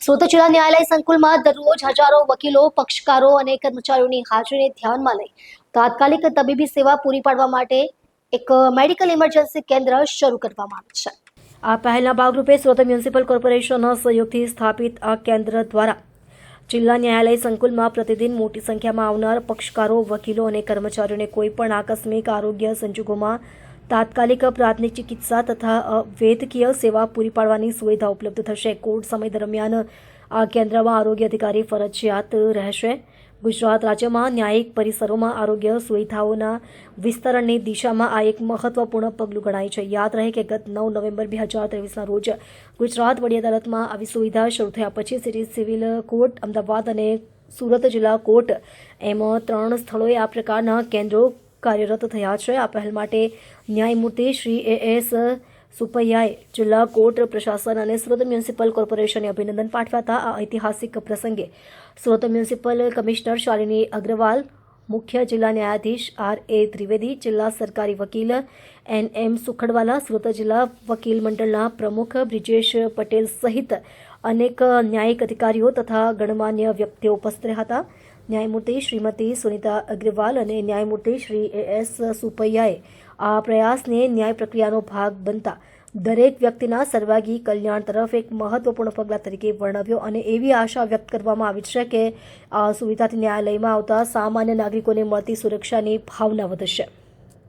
સુરત જિલ્લા ન્યાયાલય સંકુલમાં દરરોજ હજારો વકીલો, પક્ષકારો અને કર્મચારીઓની હાજરીને ધ્યાનમાં લઈ તાત્કાલિક તબીબી સેવા પૂરી પાડવા માટે એક મેડિકલ ઇમરજન્સી કેન્દ્ર શરૂ કરવામાં આવ્યું છે. આ પહેલના ભાગરૂપે સુરત મ્યુનિસિપલ કોર્પોરેશનના સહયોગથી સ્થાપિત આ કેન્દ્ર દ્વારા જિલ્લા ન્યાયાલય સંકુલમાં પ્રતિદિન મોટી સંખ્યામાં આવનાર પક્ષકારો, વકીલો અને કર્મચારીઓને કોઈપણ આકસ્મિક આરોગ્ય સંજોગોમાં તાત્કાલિક પ્રાથમિક ચિકિત્સા તથા વૈદ્યકીય સેવા પૂરી પાડવાની સુવિધા ઉપલબ્ધ થશે. કોર્ટ સમય દરમિયાન આ કેન્દ્રમાં આરોગ્ય અધિકારી ફરજિયાત રહેશે. ગુજરાત રાજ્યમાં ન્યાયિક પરિસરોમાં આરોગ્ય સુવિધાઓના વિસ્તરણની દિશામાં આ એક મહત્વપૂર્ણ પગલું ગણાય છે. યાદ રહે કે ગત નવ નવેમ્બર બે હજાર ત્રેવીસના રોજ ગુજરાત વડી અદાલતમાં આવી સુવિધા શરૂ થયા પછી સિટી સિવિલ કોર્ટ અમદાવાદ અને સુરત જિલ્લા કોર્ટ એમ ત્રણ સ્થળોએ આ પ્રકારના કેન્દ્રો કાર્યરત થયા છે. આ પહેલ માટે ન્યાયમૂર્તિ શ્રી એ એસ સુપૈયાએ જિલ્લા કોર્ટ, પ્રશાસન અને સુરત મ્યુનિસિપલ કોર્પોરેશનને અભિનંદન પાઠવ્યા હતા. આ ઐતિહાસિક પ્રસંગે સુરત મ્યુનિસિપલ કમિશનર શાલિની અગ્રવાલ, મુખ્ય જિલ્લા ન્યાયાધીશ આર એ ત્રિવેદી, જિલ્લા સરકારી વકીલ એન એમ સુખડવાલા, સુરત જિલ્લા વકીલ મંડળના પ્રમુખ બ્રિજેશ પટેલ સહિત અનેક ન્યાયિક અધિકારીઓ તથા ગણમાન્ય વ્યક્તિઓ ઉપસ્થિત રહ્યા હતા. ન્યાયમૂર્તિ શ્રીમતી સુનિતા અગ્રવાલ અને ન્યાયમૂર્તિ શ્રી એ એસ સુપૈયાએ આ પ્રયાસને ન્યાય પ્રક્રિયાનો ભાગ બનતા દરેક વ્યક્તિના સર્વાગી કલ્યાણ તરફ એક મહત્વપૂર્ણ પગલાં તરીકે વર્ણવ્યો અને એવી આશા વ્યક્ત કરવામાં આવી છે કે આ સુવિધાથી ન્યાયાલયમાં આવતા સામાન્ય નાગરિકોને મળતી સુરક્ષાની ભાવના વધશે.